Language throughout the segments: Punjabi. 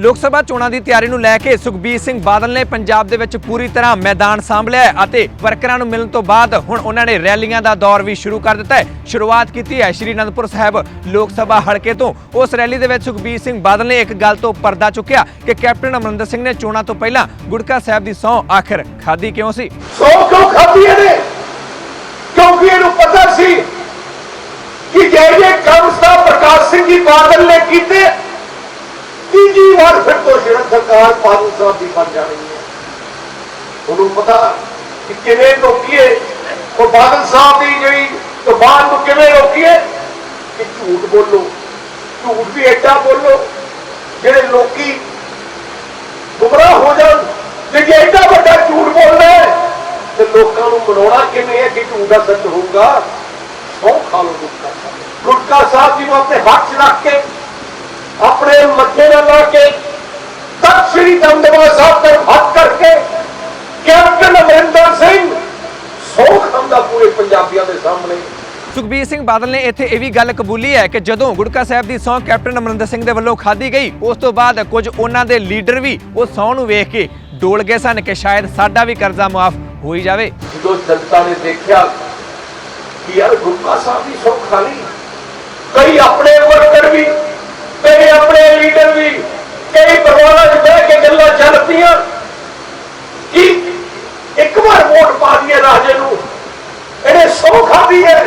ਲੋਕ ਸਭਾ ਚੋਣਾਂ ਦੀ ਤਿਆਰੀ ਨੂੰ ਲੈ ਕੇ ਸੁਖਬੀਰ ਸਿੰਘ ਬਾਦਲ ਨੇ ਪੰਜਾਬ ਦੇ ਵਿੱਚ ਪੂਰੀ ਤਰ੍ਹਾਂ ਮੈਦਾਨ ਸੰਭਲਿਆ ਹੈ ਅਤੇ ਵਰਕਰਾਂ ਨੂੰ ਮਿਲਣ ਤੋਂ ਬਾਅਦ ਹੁਣ ਉਹਨਾਂ ਨੇ ਰੈਲੀਆਂ ਦਾ ਦੌਰ ਵੀ ਸ਼ੁਰੂ ਕਰ ਦਿੱਤਾ ਹੈ। ਸ਼ੁਰੂਆਤ ਕੀਤੀ ਹੈ ਸ਼੍ਰੀ ਅਨੰਦਪੁਰ ਸਾਹਿਬ ਲੋਕ ਸਭਾ ਹਲਕੇ ਤੋਂ। ਉਸ ਰੈਲੀ ਦੇ ਵਿੱਚ ਸੁਖਬੀਰ ਸਿੰਘ ਬਾਦਲ ਨੇ ਇੱਕ ਗੱਲ ਤੋਂ ਪਰਦਾ ਚੁੱਕਿਆ ਕਿ ਕੈਪਟਨ ਅਮਰਿੰਦਰ ਸਿੰਘ ਨੇ ਚੋਣਾਂ ਤੋਂ ਪਹਿਲਾਂ ਗੁੜਕਾ ਸਾਹਿਬ ਦੀ ਸਹੁੰ ਆਖਿਰ ਖਾਦੀ ਕਿਉਂ ਸੀ? ਸੋ ਕਿਉਂ ਖਾਧੀ ਇਹਨੇ? ਕਿਉਂਕਿ ਇਹਨੂੰ ਪਤਾ ਸੀ ਕਿ ਜਿਹੜੇ ਕੰਮ ਸਾਹਿਬ ਪ੍ਰਕਾਸ਼ ਸਿੰਘ ਜੀ ਬਾਦਲ ਨੇ ਕੀਤੇ ਤੀਜੀ ਵਾਰ ਫਿਰ ਤੋਂ ਜਿਹੜਾ ਸਰਕਾਰ ਬਾਦਲ ਸਾਹਿਬ ਦੀ ਬਣ ਜਾਣੀ ਹੈ। ਉਹਨੂੰ ਪਤਾ ਕਿ ਕਿਵੇਂ ਰੋਕੀਏ, ਉਹ ਬਾਦਲ ਸਾਹਿਬ ਦੀ ਜਿਹੜੀ ਜ਼ੁਬਾਨ ਨੂੰ ਕਿਵੇਂ ਰੋਕੀਏ ਕਿ ਝੂਠ ਬੋਲੋ, ਝੂਠ ਵੀ ਐਡਾ ਬੋਲੋ, ਜਿਹੜੇ ਲੋਕੀ ਗੁੰਮਰਾਹ ਹੋ ਜਾਣ ਤੇ ਜੇ ਐਡਾ ਵੱਡਾ ਝੂਠ ਬੋਲਦਾ ਤੇ ਲੋਕਾਂ ਨੂੰ ਮਨਾਉਣਾ ਕਿਵੇਂ ਹੈ ਕਿ ਝੂਠ ਦਾ ਸੱਚ ਹੋਊਗਾ? ਸੌ ਖਾ ਲੋ ਗੁਟਕਾ ਸਾਹਿਬ। ਗੁਟਕਾ ਸਾਹਿਬ ਜੀ ਨੂੰ ਆਪਣੇ ਹੱਥ 'ਚ ਰੱਖ ਕੇ ਆਪਣੇ ਮੱਥੇ ਨਾਲ ਲਾ ਕੇ ਤਖਤ ਸ੍ਰੀ ਦਮਦਮਾ ਸਾਹਿਬ ਤੇ ਹੱਥ ਕਰਕੇ ਕੈਪਟਨ ਅਮਰਿੰਦਰ ਸਿੰਘ ਸੌ ਖਾਂਦਾ ਪੂਰੇ ਪੰਜਾਬੀਆਂ ਦੇ ਸਾਹਮਣੇ। ਸੁਖਬੀਰ ਸਿੰਘ ਬਾਦਲ ਨੇ ਇੱਥੇ ਇਹ ਵੀ ਗੱਲ ਕਬੂਲੀ ਹੈ ਕਿ ਜਦੋਂ ਗੁਟਕਾ ਸਾਹਿਬ ਦੀ ਸਹੁੰ ਕੈਪਟਨ ਅਮਰਿੰਦਰ ਸਿੰਘ ਦੇ ਵੱਲੋਂ ਖਾਧੀ ਗਈ ਉਸ ਤੋਂ ਬਾਅਦ ਕੁਝ ਉਹਨਾਂ ਦੇ ਲੀਡਰ ਵੀ ਉਹ ਸਹੁੰ ਨੂੰ ਵੇਖ ਕੇ ਡੋਲ ਗਏ ਸਨ ਕਿ ਸ਼ਾਇਦ ਸਾਡਾ ਵੀ ਕਰਜ਼ਾ ਮਾਫ ਹੋ ਹੀ ਜਾਵੇ। ਜਦੋਂ ਜਨਤਾ ਨੇ ਦੇਖਿਆ ਕਿ ਯਾਰ ਗੁਰਕਾ ਸਾਹਿਬ ਦੀ ਸੌ ਖਾਲੀ ਕਈ ਆਪਣੇ ਵਰਕਰ ਵੀ ਕਈ ਆਪਣੇ ਲੀਡਰ ਵੀ ਕਈ ਪਰਿਵਾਰਾਂ 'ਚ ਬਹਿ ਕੇ ਗੱਲਾਂ ਚੱਲ ਪਈਆਂ ਕਿ ਇੱਕ ਵਾਰ ਵੋਟ ਪਾ ਦਈਏ ਰਾਜੇ ਨੂੰ? ਇਹਨੇ ਸੌ ਖਾਦੀ ਹੈ।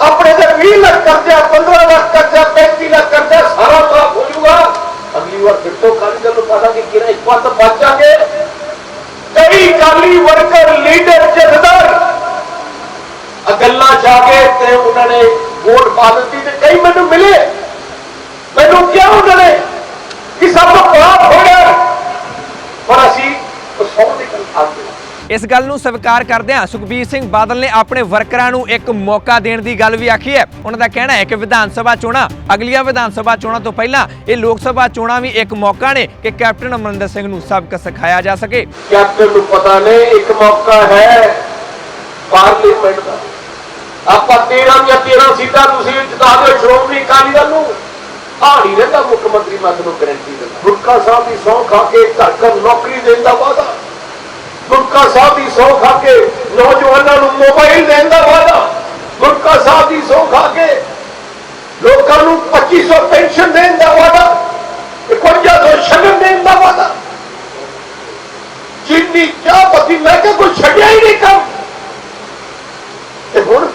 ਆਪਣੇ ਤੇ 20 ਲੱਖ ਕਰਜ਼ਾ 15 ਲੱਖ ਕਰਜ਼ਾ 35 ਲੱਖ ਕਰਜ਼ਾ, ਸਾਰਾ ਮਾਫ ਹੋ ਜਾਊਗਾ। ਅਗਲੀ ਵਾਰ ਫਿਰ ਤੋਂ ਕਾਲੀ ਦਲ ਨੂੰ ਪਤਾ ਕਿ ਕਿਹੜਾ ਇੱਕ ਵਾਰ ਤਾਂ ਬਚ ਜਾਗੇ ਕਈ ਕਾਲੀ ਵਰਕਰ, ਲੀਡਰ, ਜਥੇਦਾਰ ਆ ਗੱਲਾਂ ਜਾ ਕੇ ਤੇ ਉਹਨਾਂ ਨੇ ਵੋਟ ਪਾ ਦਿੱਤੀ ਤੇ ਕਈ ਮੈਨੂੰ ਮਿਲੇ। ਮੈਨੂੰ ਕਿਹਾ ਉਹਨਾਂ ਨੇ ਕਿ ਸਭ ਤੋਂ ਪਾਪ ਹੋ ਗਿਆ। ਪਰ ਅਸੀਂ ਉਹ ਸੌ ਦੀ ਗੱਲ ਆਖਦੇ ਇਸ ਗੱਲ ਨੂੰ ਸਵੀਕਾਰ ਕਰਦਿਆਂ ਸੁਖਬੀਰ ਸਿੰਘ ਬਾਦਲ ਨੇ ਆਪਣੇ ਵਰਕਰਾਂ ਨੂੰ ਇੱਕ ਮੌਕਾ ਦੇਣ ਦੀ ਗੱਲ ਵੀ ਆਖੀ ਹੈ। ਉਹਨਾਂ ਦਾ ਕਹਿਣਾ ਹੈ ਕਿ ਵਿਧਾਨ ਸਭਾ ਚੋਣਾਂ ਅਗਲੀਆਂ ਵਿਧਾਨ ਸਭਾ ਚੋਣਾਂ ਤੋਂ ਪਹਿਲਾਂ ਇਹ ਲੋਕ ਸਭਾ ਚੋਣਾਂ ਵੀ ਇੱਕ ਮੌਕਾ ਨੇ ਕਿ ਕੈਪਟਨ ਅਮਰਿੰਦਰ ਸਿੰਘ ਨੂੰ ਸਬਕ ਸਿਖਾਇਆ ਜਾ ਸਕੇ। ਕੈਪਟਨ ਨੂੰ ਪਤਾ ਨਹੀਂ ਇੱਕ ਮੌਕਾ ਹੈ ਪਾਰਲੀਮੈਂਟ ਦਾ। ਆਪਾਂ 13 ਜਾਂ 13 ਸੀਟਾਂ ਤੁਸੀਂ ਜਿਤਾ ਦਿਓ ਸ਼੍ਰੋਮਣੀ ਅਕਾਲੀ ਦਲ ਨੂੰ। ਹਾੜੀ ਰਹਿੰਦਾ, ਮੁੱਖ ਮੰਤਰੀ ਮੈਂ ਤੁਹਾਨੂੰ ਗਰੰਟੀ ਦਿੰਦਾ। ਗੁਰਕਾ ਸਾਹਿਬ ਦੀ ਸੌਂ ਖਾ ਕੇ ਘਰ ਘਰ ਨੌਕਰੀ ਦੇਣ ਦਾ ਵਾਅਦਾ। ਗੁਰਕਾ ਸਾਹਿਬ ਦੀ ਸੌਂ ਖਾ ਕੇ ਨੌਜਵਾਨਾਂ ਨੂੰ ਮੋਬਾਈਲ ਦੇਣ ਦਾ ਵਾਅਦਾ। ਗੁਰਕਾ ਸਾਹਿਬ ਦੀ ਸੌਂ ਖਾ ਕੇ ਲੋਕਾਂ ਨੂੰ 2500 ਪੈਨਸ਼ਨ ਦੇਣ ਦਾ ਵਾਅਦਾ। 5100 ਸ਼ਗਨ ਦੇਣ ਦਾ ਵਾਅਦਾ। ਜਿੰਨੀ ਚਾਹ ਪਤੀ ਮੈਂ ਕਿਹਾ ਕੋਈ ਛੱਡਿਆ ਹੀ ਨਹੀਂ ਕੰਮ ਤੇ ਹੁਣ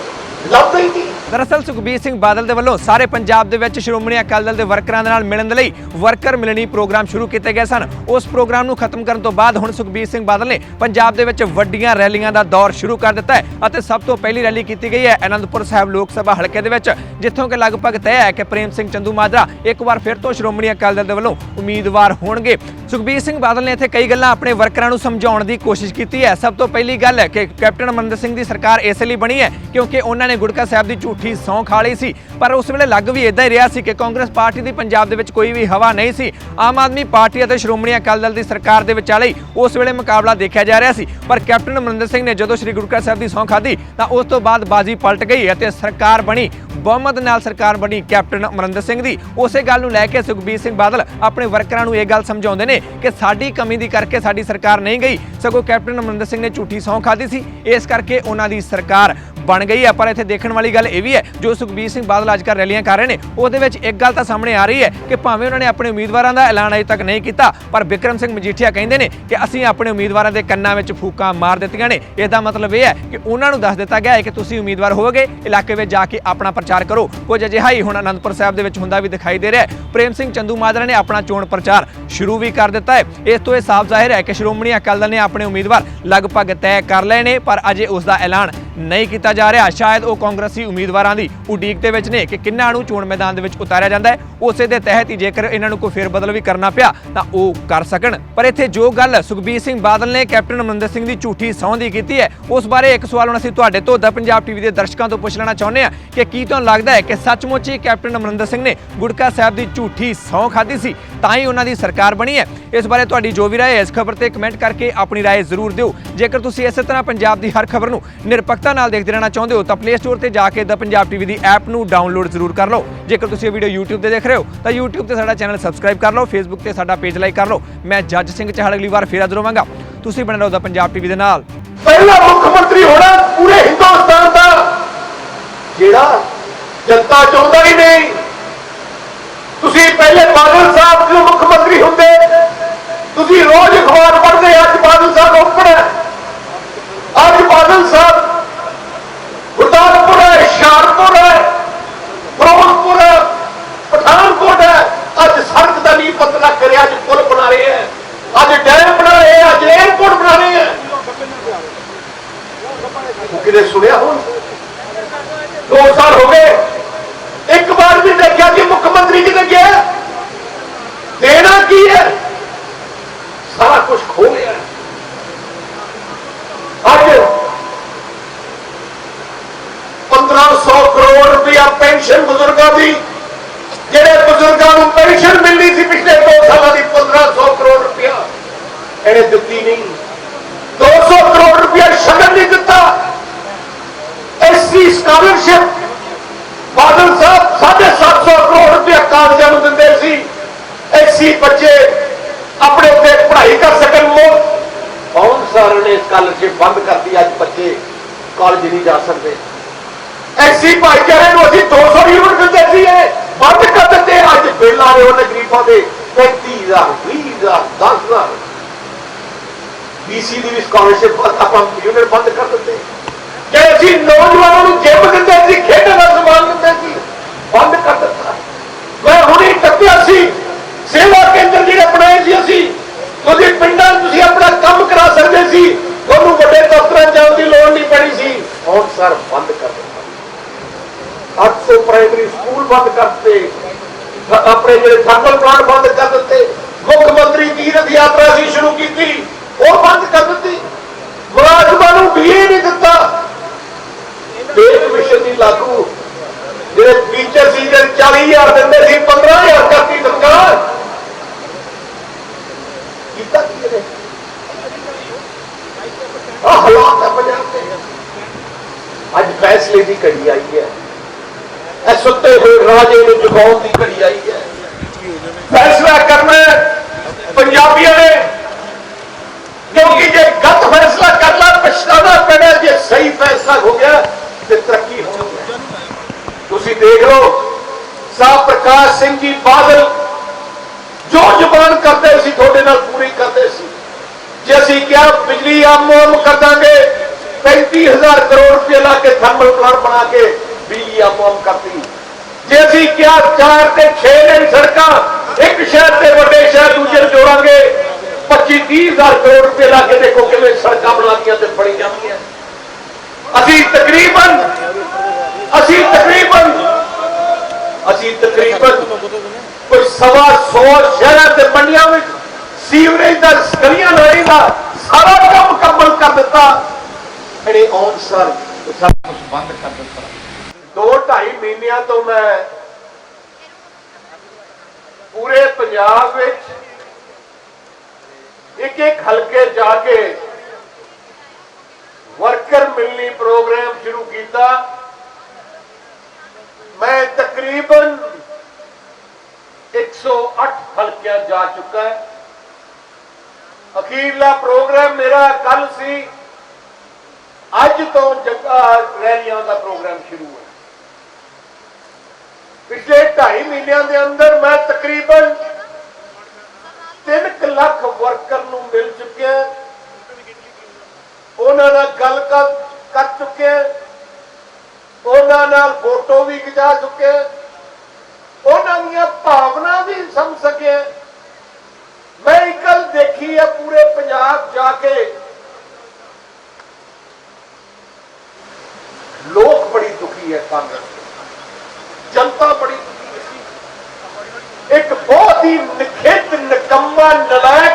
ਲੱਭਦਾ ਹੀ ਨਹੀਂ ਦਰਅਸਲ ਸੁਖਬੀਰ ਸਿੰਘ ਬਾਦਲ ਦੇ ਵੱਲੋਂ ਸਾਰੇ ਪੰਜਾਬ ਦੇ ਵਿੱਚ ਸ਼੍ਰੋਮਣੀ ਅਕਾਲੀ ਦਲ ਦੇ ਵਰਕਰਾਂ ਦੇ ਨਾਲ ਮਿਲਣ ਦੇ ਲਈ ਵਰਕਰ ਮਿਲਣੀ ਪ੍ਰੋਗਰਾਮ ਸ਼ੁਰੂ ਕੀਤੇ ਗਏ ਸਨ। ਉਸ ਪ੍ਰੋਗਰਾਮ ਨੂੰ ਖਤਮ ਕਰਨ ਤੋਂ ਬਾਅਦ ਹੁਣ ਸੁਖਬੀਰ ਸਿੰਘ ਬਾਦਲ ਨੇ ਪੰਜਾਬ ਦੇ ਵਿੱਚ ਵੱਡੀਆਂ ਰੈਲੀਆਂ ਦਾ ਦੌਰ ਸ਼ੁਰੂ ਕਰ ਦਿੱਤਾ ਹੈ ਅਤੇ ਸਭ ਤੋਂ ਪਹਿਲੀ ਰੈਲੀ ਕੀਤੀ ਗਈ ਹੈ ਅਨੰਦਪੁਰ ਸਾਹਿਬ ਲੋਕ ਸਭਾ ਹਲਕੇ ਦੇ ਵਿੱਚ, ਜਿੱਥੋਂ ਕਿ ਲਗਭਗ ਤੈਅ ਹੈ ਕਿ ਪ੍ਰੇਮ ਸਿੰਘ ਚੰਦੂ ਮਾਜਰਾ ਇੱਕ ਵਾਰ ਫਿਰ ਤੋਂ ਸ਼੍ਰੋਮਣੀ ਅਕਾਲੀ ਦਲ ਦੇ ਵੱਲੋਂ ਉਮੀਦਵਾਰ ਹੋਣਗੇ। ਸੁਖਬੀਰ ਸਿੰਘ ਬਾਦਲ ਨੇ ਇੱਥੇ ਕਈ ਗੱਲਾਂ ਆਪਣੇ ਵਰਕਰਾਂ ਨੂੰ ਸਮਝਾਉਣ ਦੀ ਕੋਸ਼ਿਸ਼ ਕੀਤੀ ਹੈ। ਸਭ ਤੋਂ ਪਹਿਲੀ ਗੱਲ ਹੈ ਕਿ ਕੈਪਟਨ ਅਮਰਿੰਦਰ ਸਿੰਘ ਦੀ ਸਰਕਾਰ ਇਸ ਲਈ ਬਣੀ ਹੈ ਕਿਉਂਕਿ ਉਹਨਾਂ ਨੇ ਗੁੜਕਾ ਸਾਹਿਬ ਦੀ ਝੂਠ ਝੂਠੀ ਸੌਂ ਖਾ ਲਈ ਸੀ। ਪਰ ਉਸ ਵੇਲੇ ਲੱਗ ਵੀ ਇਦਾਂ ਹੀ ਰਿਹਾ ਸੀ ਕਿ ਕਾਂਗਰਸ ਪਾਰਟੀ ਦੀ ਪੰਜਾਬ ਦੇ ਵਿੱਚ ਕੋਈ ਵੀ ਹਵਾ ਨਹੀਂ ਸੀ। ਆਮ ਆਦਮੀ ਪਾਰਟੀ ਅਤੇ ਸ਼੍ਰੋਮਣੀ ਅਕਾਲੀ ਦਲ ਦੀ ਸਰਕਾਰ ਦੇ ਵਿਚਾਲੇ ਉਸ ਵੇਲੇ ਮੁਕਾਬਲਾ ਦੇਖਿਆ ਜਾ ਰਿਹਾ ਸੀ। ਪਰ ਕੈਪਟਨ ਅਮਰਿੰਦਰ ਸਿੰਘ ਨੇ ਜਦੋਂ ਸ੍ਰੀ ਗੁਰੂ ਗੁਰਕਾ ਸਾਹਿਬ ਦੀ ਸੌਂ ਖਾਧੀ ਤਾਂ ਉਸ ਤੋਂ ਬਾਅਦ ਬਾਜ਼ੀ ਪਲਟ ਗਈ ਅਤੇ ਸਰਕਾਰ ਬਣੀ, ਬਹੁਮਤ ਨਾਲ ਸਰਕਾਰ ਬਣੀ ਕੈਪਟਨ ਅਮਰਿੰਦਰ ਸਿੰਘ ਦੀ। ਉਸੇ ਗੱਲ ਨੂੰ ਲੈ ਕੇ ਸੁਖਬੀਰ ਸਿੰਘ ਬਾਦਲ ਆਪਣੇ ਵਰਕਰਾਂ ਨੂੰ ਇਹ ਗੱਲ ਸਮਝਾਉਂਦੇ ਨੇ ਕਿ ਸਾਡੀ ਕਮੀ ਦੀ ਕਰਕੇ ਸਾਡੀ ਸਰਕਾਰ ਨਹੀਂ ਗਈ। ਸਗੋਂ ਕੈਪਟਨ ਅਮਰਿੰਦਰ ਸਿੰਘ ਨੇ ਝੂਠੀ ਸਹੁੰ ਖਾਧੀ ਸੀ। ਇਸ ਕਰਕੇ ਉਹਨਾਂ ਦੀ ਸਰਕਾਰ ਬਣ ਗਈ ਹੈ। ਪਰ ਇੱਥੇ ਦੇਖਣ ਵਾਲੀ ਗੱਲ ਇਹ ਵੀ ਹੈ, ਜੋ ਸੁਖਬੀਰ ਸਿੰਘ ਬਾਦਲ ਅੱਜ ਕੱਲ੍ਹ ਰੈਲੀਆਂ ਕਰ ਰਹੇ ਨੇ, ਉਹਦੇ ਵਿੱਚ ਇੱਕ ਗੱਲ ਤਾਂ ਸਾਹਮਣੇ ਆ ਰਹੀ ਹੈ ਕਿ ਭਾਵੇਂ ਉਹਨਾਂ ਨੇ ਆਪਣੇ ਉਮੀਦਵਾਰਾਂ ਦਾ ਐਲਾਨ ਅਜੇ ਤੱਕ ਨਹੀਂ ਕੀਤਾ, ਪਰ ਵਿਕਰਮ ਸਿੰਘ ਮਜੀਠੀਆ ਕਹਿੰਦੇ ਨੇ ਕਿ ਅਸੀਂ ਆਪਣੇ ਉਮੀਦਵਾਰਾਂ ਦੇ ਕੰਨਾਂ ਵਿੱਚ ਫੂਕਾਂ ਮਾਰ ਦਿੱਤੀਆਂ ਨੇ। ਇਹਦਾ ਮਤਲਬ ਇਹ ਹੈ ਕਿ ਉਹਨਾਂ ਨੂੰ ਦੱਸ ਦਿੱਤਾ ਗਿਆ ਹੈ ਕਿ ਤੁਸੀਂ ਉਮੀਦਵਾਰ ਹੋਗੇ ਇਲਾਕੇ ਵਿੱਚ ਜਾ ਕੇ ਆਪਣਾ ਪ੍ਰਚਾਰ ਕਰੋ। ਕੁਝ ਅਜਿਹਾ ਹੀ ਹੁਣ ਅਨੰਦਪੁਰ ਸਾਹਿਬ ਦੇ ਵਿੱਚ ਹੁੰਦਾ ਵੀ ਦਿਖਾਈ ਦੇ ਰਿਹਾ ਹੈ। ਪ੍ਰੇਮ ਸਿੰਘ ਚੰਦੂ ਮਾਜਰਾ ਨੇ ਆਪਣਾ ਚੋਣ ਪ੍ਰਚਾਰ ਸ਼ੁਰੂ ਵੀ ਕਰ ਦਿੱਤਾ ਹੈ। ਇਸ ਤੋਂ ਇਹ ਸਾਫ਼ ਜ਼ਾਹਿਰ ਹੈ ਕਿ ਸ਼੍ਰੋਮਣੀ ਅਕਾਲੀ ਦਲ ਨੇ ਆਪਣੇ ਉਮੀਦਵਾਰ ਲਗਭਗ ਤੈਅ ਕਰ ਲਏ ਨੇ, ਪਰ ਅਜੇ ਉਸ ਦਾ ਐਲਾਨ ਨਹੀਂ ਕੀਤਾ ਜਾ ਰਿਹਾ। ਸ਼ਾਇਦ ਉਹ ਕਾਂਗਰਸੀ ਉਮੀਦਵਾਰਾਂ ਦੀ ਉਡੀਕ ਦੇ ਵਿੱਚ ਨੇ ਕਿ ਕਿੰਨਾਂ ਨੂੰ ਚੋਣ ਮੈਦਾਨ ਦੇ ਵਿੱਚ ਉਤਾਰਿਆ ਜਾਂਦਾ ਹੈ। ਉਸੇ ਦੇ ਤਹਿਤ ਹੀ ਜੇਕਰ ਇਹਨਾਂ ਨੂੰ ਕੋਈ ਫੇਰ ਬਦਲ ਵੀ ਕਰਨਾ ਪਿਆ, ਤਾਂ ਉਹ ਕਰ ਸਕਣ। ਪਰ ਇੱਥੇ ਜੋ ਗੱਲ ਸੁਖਬੀਰ ਸਿੰਘ ਬਾਦਲ ਨੇ, ਕੈਪਟਨ ਅਮਰਿੰਦਰ ਸਿੰਘ ਦੀ ਝੂਠੀ ਸਹੁੰ ਦੀ ਕੀਤੀ ਹੈ, ਉਸ ਬਾਰੇ ਇੱਕ ਸਵਾਲ ਹੁਣ ਅਸੀਂ ਤੁਹਾਡੇ ਤੋਂ ਦਾ ਪੰਜਾਬ ਟੀਵੀ ਦੇ ਦਰਸ਼ਕਾਂ ਤੋਂ ਪੁੱਛ ਲੈਣਾ ਚਾਹੁੰਦੇ ਹਾਂ ਕਿ ਕੀ ਤੁਹਾਨੂੰ ਲੱਗਦਾ ਹੈ ਕਿ ਸੱਚਮੁੱਚ ਹੀ ਕੈਪਟਨ ਅਮਰਿੰਦਰ ਸਿੰਘ ਨੇ ਗੁਟਕਾ ਸਾਹਿਬ ਦੀ ਝੂਠੀ ਸਹੁੰ ਖਾਧੀ ਸੀ, ਤਾਂ ਹੀ ਉਹਨਾਂ ਦੀ ਸਰਕਾਰ ਬਣੀ ਹੈ? ਇਸ ਬਾਰੇ ਤੁਹਾਡੀ ਜੋ ਵੀ ਰਾਏ ਹੈ, ਇਸ ਖਬਰ ਤੇ ਕਮੈਂਟ ਕਰਕੇ ਆਪਣੀ ਰਾਏ ਜ਼ਰੂਰ ਦਿਓ। ਜੇਕਰ ਤੁਸੀਂ ਇਸੇ ਤਰ੍ਹਾਂ ਪੰਜਾਬ ਦੀ ਹਰ ਖਬਰ ਨੂੰ ਨਿਰਪੱਖ ਨਿਰੰਤਰਤਾ ਨਾਲ ਦੇਖਦੇ ਰਹਿਣਾ ਚਾਹੁੰਦੇ ਹੋ ਤਾਂ ਪਲੇ ਸਟੋਰ ਤੇ ਜਾ ਕੇ ਦ ਪੰਜਾਬ ਟੀਵੀ ਦੀ ਐਪ ਨੂੰ ਡਾਊਨਲੋਡ ਜ਼ਰੂਰ ਕਰ ਲਓ। ਜੇਕਰ ਤੁਸੀਂ ਇਹ ਵੀਡੀਓ YouTube ਤੇ ਦੇਖ ਰਹੇ ਹੋ, ਤਾਂ YouTube ਤੇ ਸਾਡਾ ਚੈਨਲ ਸਬਸਕ੍ਰਾਈਬ ਕਰ ਲਓ, Facebook ਤੇ ਸਾਡਾ ਪੇਜ ਲਾਈਕ ਕਰ ਲਓ। ਮੈਂ ਜੱਜ ਸਿੰਘ ਚਾਹਲ ਅਗਲੀ ਵਾਰ ਫੇਰ ਹਾਜ਼ਰ ਹੋਵਾਂਗਾ। ਤੁਸੀਂ ਬਣੇ ਰਹੋ ਦਾ ਪੰਜਾਬ ਟੀਵੀ ਦੇ ਨਾਲ। ਪਹਿਲਾ ਮੁੱਖ ਮੰਤਰੀ ਹੋਣਾ ਪੂਰੇ ਹਿੰਦੁਸਤਾਨ ਦਾ। ਜਿਹੜਾ ਜਨਤਾ ਚਾਹੁੰਦਾ ਹੀ ਨਹੀਂ। ਤੁਸੀਂ ਪਹਿਲੇ ਬਾਦਲ ਸਾਹਿਬ ਜੋ ਮੁੱਖ ਮੰਤਰੀ ਹੁੰਦੇ ਤੁਸੀਂ ਰੋਜ਼ ਅਖਬਾਰ ਪੜ੍ਹਦੇ ਅੱਜ ਬਾਦਲ ਸਾਹਿਬ ਉੱਪਰ ਹੈ ਅੱਜ ਬਾਦਲ ਸਾਹਿਬ ਗੁਰਦਾਸਪੁਰ ਹੈ ਹੁਸ਼ਿਆਰਪੁਰ ਹੈ ਫਿਰੋਜ਼ਪੁਰ ਹੈ ਪਠਾਨਕੋਟ ਹੈ ਅੱਜ ਸੜਕ ਦਾ ਨਹੀਂ ਪਤਲਾ ਕਰਿਆ ਅੱਜ ਪੁਲ ਬਣਾ ਰਹੇ ਹੈ ਅੱਜ ਡੈਮ ਬਣਾ ਰਹੇ ਹੈ ਅੱਜ 에어ਪੋਰਟ ਬਣਾ ਰਹੇ ਹੈ ਉਹ ਕਿਤੇ ਸੁਣਿਆ ਹੁਣ ਦੋ ਸਾਲ ਹੋ ਗਏ। ਇੱਕ ਵਾਰ ਵੀ ਦੇਖਿਆ ਕਿ ਮੁੱਖ ਮੰਤਰੀ ਕਿਤੇ ਕਿਹਾ ਦੇਣਾ ਕੀ ਹੈ? ਸਾਰਾ ਕੁਝ ਖੋ ਗਿਆ ਅੱਜ 1500 ਕਰੋੜ ਰੁਪਇਆ ਪੈਨਸ਼ਨ ਬਜ਼ੁਰਗਾਂ ਦੀ, ਜਿਹੜੇ ਬਜ਼ੁਰਗਾਂ ਨੂੰ ਪੈਨਸ਼ਨ ਮਿਲਣੀ ਸੀ ਪਿਛਲੇ 2 ਸਾਲਾਂ ਦੀ 1500 ਕਰੋੜ ਰੁਪਇਆ। ਇਹਨੇ ਦਿੱਤੀ ਨਹੀਂ। 200 ਕਰੋੜ ਰੁਪਇਆ ਸ਼ਗਨ ਨਹੀਂ ਦਿੱਤਾ। ਐਸਸੀ ਸਕਾਲਰਸ਼ਿਪ ਬਾਦਲ ਸਾਹਿਬ 750 ਕਰੋੜ ਰੁਪਇਆ ਕਾਲਜਾਂ ਨੂੰ ਦਿੰਦੇ ਸੀ। ਐਸਸੀ ਬੱਚੇ ਆਪਣੇ ਉੱਤੇ ਪੜ੍ਹਾਈ ਕਰ ਸਕਣ ਮੋ। ਕੌਣ ਸਰ ਨੇ ਸਕਾਲਰਸ਼ਿਪ ਬੰਦ ਕਰਤੀ? ਅੱਜ ਬੱਚੇ ਕਾਲਜ ਨਹੀਂ ਜਾ ਸਕਦੇ। ਐਸੀ ਭਾਈਚਾਰੇ ਨੂੰ ਅਸੀਂ 200 ਯੂਨਿਟ ਦਿੰਦੇ ਸੀ। ਇਹ ਬੰਦ ਕਰ ਦਿੱਤੇ। ਅੱਜ ਬਿੱਲ ਆ ਰਹੇ ਉਹਨੇ ਗਰੀਬਾਂ ਦੇ। 35000 20000 10000 ਬੀਸੀ ਦੀ ਵੀ ਸਕਾਲਰਸ਼ਿਪ ਆਪਾਂ ਯੂਨਿਟ ਬੰਦ ਕਰ ਦਿੱਤੇ। ਕਿ ਅਸੀਂ ਨੌਜਵਾਨਾਂ ਨੂੰ ਜਿਮ ਦਿੰਦੇ ਸੀ, ਖੇਡਾਂ ਦਾ ਸਮਾਨ ਦਿੰਦੇ ਸੀ, ਬੰਦ ਕਰ ਦਿੱਤਾ। ਮੈਂ ਹੁਣੇ ਟੱਪਿਆ ਸੀ, ਸੇਵਾ ਕੇਂਦਰ ਜਿਹੜੇ ਬਣਾਏ ਸੀ ਅਸੀਂ ਤੁਸੀਂ ਪਿੰਡਾਂ ਤੁਸੀਂ ਆਪਣਾ ਕੰਮ ਕਰਾ ਸਕਦੇ ਸੀ ਤੁਹਾਨੂੰ ਵੱਡੇ ਦਫ਼ਤਰਾਂ ਜਾਣ ਦੀ ਲੋੜ ਨਹੀਂ ਪੈਣੀ ਸੀ। ਹੁਣ ਸਰ, ਬੰਦ ਕਰ ਦਿੱਤਾ। 800 ਪ੍ਰਾਇਮਰੀ ਸਕੂਲ ਬੰਦ ਕਰਤੇ। ਆਪਣੇ ਜਿਹੜੇ ਥਰਮਲ ਪਲਾਂਟ ਬੰਦ ਕਰ ਦਿੱਤੇ। ਮੁੱਖ ਮੰਤਰੀ ਤੀਰਥ ਯਾਤਰਾ ਸੀ ਸ਼ੁਰੂ ਕੀਤੀ, ਉਹ ਬੰਦ ਕਰ ਦਿੱਤੀ। ਮੁਲਾਜ਼ਮਾਂ ਨੂੰ ਵੀ ਨਹੀਂ ਦਿੱਤਾ। ਪੇਟ ਮਿਸ਼ਨ ਦੀ ਲਾਗੂ। ਜਿਹੜੇ ਟੀਚਰ ਸੀ ਜਿਹੜੇ 40000 ਦਿੰਦੇ ਸੀ 15000 ਕਰਤੀ ਤਨਖਾਹ ਕੀਤਾ ਕੀ ਨੇ ਆ ਹਾਲਾਤ ਹੈ ਪੰਜਾਬ ਦੇ। ਅੱਜ ਫੈਸਲੇ ਦੀ ਘੜੀ ਆਈ ਹੈ। ਇਹ ਸੁੱਤੇ ਹੋਏ ਰਾਜੇ ਨੂੰ ਜਗਾਉਣ ਦੀ ਘੜੀ ਆਈ ਹੈ। ਫੈਸਲਾ ਕਰਨਾ ਹੈ ਪੰਜਾਬੀਆਂ ਨੇ। ਕਿਉਂਕਿ ਜੇ ਗਲਤ ਫੈਸਲਾ ਕਰ ਲਾ ਪਛਤਾਣਾ ਪੈਣਾ ਜੇ ਸਹੀ ਫੈਸਲਾ ਹੋ ਗਿਆ ਤੇ ਤਰੱਕੀ ਹੋ ਗਈ ਤੁਸੀਂ ਦੇਖ ਲਓ ਸਾਹ ਪ੍ਰਕਾਸ਼ ਸਿੰਘ ਜੀ ਬਾਦਲ ਜੋ ਜ਼ਬਾਨ ਕਰਦੇ ਸੀ, ਤੁਹਾਡੇ ਨਾਲ ਪੂਰੀ ਕਰਦੇ ਸੀ। ਜੇ ਅਸੀਂ ਕਿਹਾ ਬਿਜਲੀ ਆਮ ਕਰ ਦਾਂਗੇ 35000 ਕਰੋੜ ਰੁਪਏ ਲਾ ਕੇ ਥਰਮਲ ਪਲਾਂਟ ਬਣਾ ਕੇ ਬਿਜਲੀ ਆਮ ਕਰਤੀ। ਜੇ ਅਸੀਂ ਕਿਹਾ 4 ਤੇ 6 ਲੇਨ ਸੜਕਾਂ, ਇੱਕ ਸ਼ਹਿਰ ਤੇ ਵੱਡੇ ਸ਼ਹਿਰ ਦੂਜੇ ਨੂੰ ਜੋੜਾਂਗੇ 25 30000 ਕਰੋੜ ਰੁਪਏ ਲਾ ਕੇ ਦੇਖੋ ਕਿਵੇਂ ਸੜਕਾਂ ਬਣਾਤੀਆਂ ਤੇ ਬਣੀ ਅਸੀਂ ਤਕਰੀਬਨ ਅਸੀਂ ਤਕਰੀਬਨ ਅਸੀਂ ਤਕਰੀਬਨ ਕੋਈ ਸਵਾ 100 ਸ਼ਹਿਰਾਂ ਤੇ ਮੰਡੀਆਂ ਵਿੱਚ ਸੀਵਰੇਜ ਦਾ ਗਲੀਆਂ ਨਾਲੀ ਦਾ ਸਾਰਾ ਕੰਮ ਮੁਕੰਮਲ ਕਰ ਦਿੱਤਾ। ਜਿਹੜੇ ਔਨ ਸਰ ਸਭ ਕੁਝ ਬੰਦ ਕਰ ਦਿੱਤਾ। ਦੋ ਢਾਈ ਮਹੀਨਿਆਂ ਤੋਂ ਮੈਂ ਪੂਰੇ ਪੰਜਾਬ ਵਿੱਚ ਇੱਕ ਇੱਕ ਹਲਕੇ ਜਾ ਕੇ ਵਰਕਰ ਮਿਲਣੀ ਪ੍ਰੋਗਰਾਮ ਸ਼ੁਰੂ ਕੀਤਾ। ਮੈਂ ਤਕਰੀਬਨ 108 ਹਲਕਿਆਂ ਜਾ ਚੁੱਕਾ ਹੈ। ਅਖੀਰਲਾ ਪ੍ਰੋਗਰਾਮ ਮੇਰਾ ਕੱਲ ਸੀ। ਅੱਜ ਤੋਂ ਜੱਗਾ ਰੈਲੀਆਂ ਦਾ ਪ੍ਰੋਗਰਾਮ ਸ਼ੁਰੂ ਹੈ। ਪਿਛਲੇ 2.5 ਮਹੀਨਿਆਂ ਦੇ ਅੰਦਰ ਮੈਂ ਤਕਰੀਬਨ 3 ਲੱਖ ਵਰਕਰ ਨੂੰ ਮਿਲ ਚੁੱਕਿਆ ਉਹਨਾਂ ਨਾਲ ਗੱਲ ਕਰ ਕਰ ਚੁੱਕੇ ਉਹਨਾਂ ਨਾਲ ਫੋਟੋ ਵੀ ਖਿਚਾ ਚੁੱਕੇ। ਉਹਨਾਂ ਦੀਆਂ ਭਾਵਨਾ ਵੀ ਸਮਝ ਸਕੇ। ਮੈਂ ਇੱਕ ਦੇਖੀ ਹੈ ਪੂਰੇ ਪੰਜਾਬ ਜਾ ਕੇ। ਲੋਕ ਬੜੀ ਦੁਖੀ ਹੈ ਕਾਂਗਰਸ ਜਨਤਾ ਬੜੀ ਦੁਖੀ ਹੈ ਇੱਕ ਬਹੁਤ ਹੀ ਨਿਖੇਧ ਨਿਕੰਮਾ, ਨਲਾਇਕ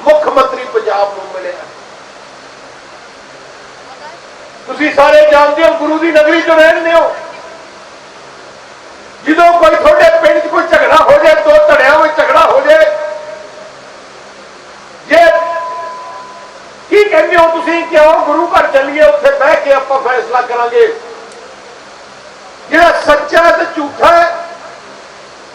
ਮੁੱਖ ਮੰਤਰੀ ਪੰਜਾਬ ਨੂੰ ਮਿਲਿਆ। ਤੁਸੀਂ ਸਾਰੇ ਜਾਣਦੇ ਹੋ ਗੁਰੂ ਦੀ ਨਗਰੀ ਚ ਰਹਿੰਦੇ ਹੋ। ਜਦੋਂ ਕੋਈ ਤੁਹਾਡੇ ਪਿੰਡ 'ਚ ਕੋਈ ਝਗੜਾ ਹੋ ਜਾਏ, ਦੋ ਧੜਿਆਂ ਵਿੱਚ ਝਗੜਾ ਹੋ ਜਾਏ, ਜੇ ਕੀ ਕਹਿੰਦੇ ਹੋ ਤੁਸੀਂ? ਸੀ ਕਿ ਆਓ ਗੁਰੂ ਘਰ ਚੱਲੀਏ, ਉੱਥੇ ਬਹਿ ਕੇ ਆਪਾਂ ਫੈਸਲਾ ਕਰਾਂਗੇ। ਜਿਹੜਾ ਸੱਚਾ ਹੈ ਤੇ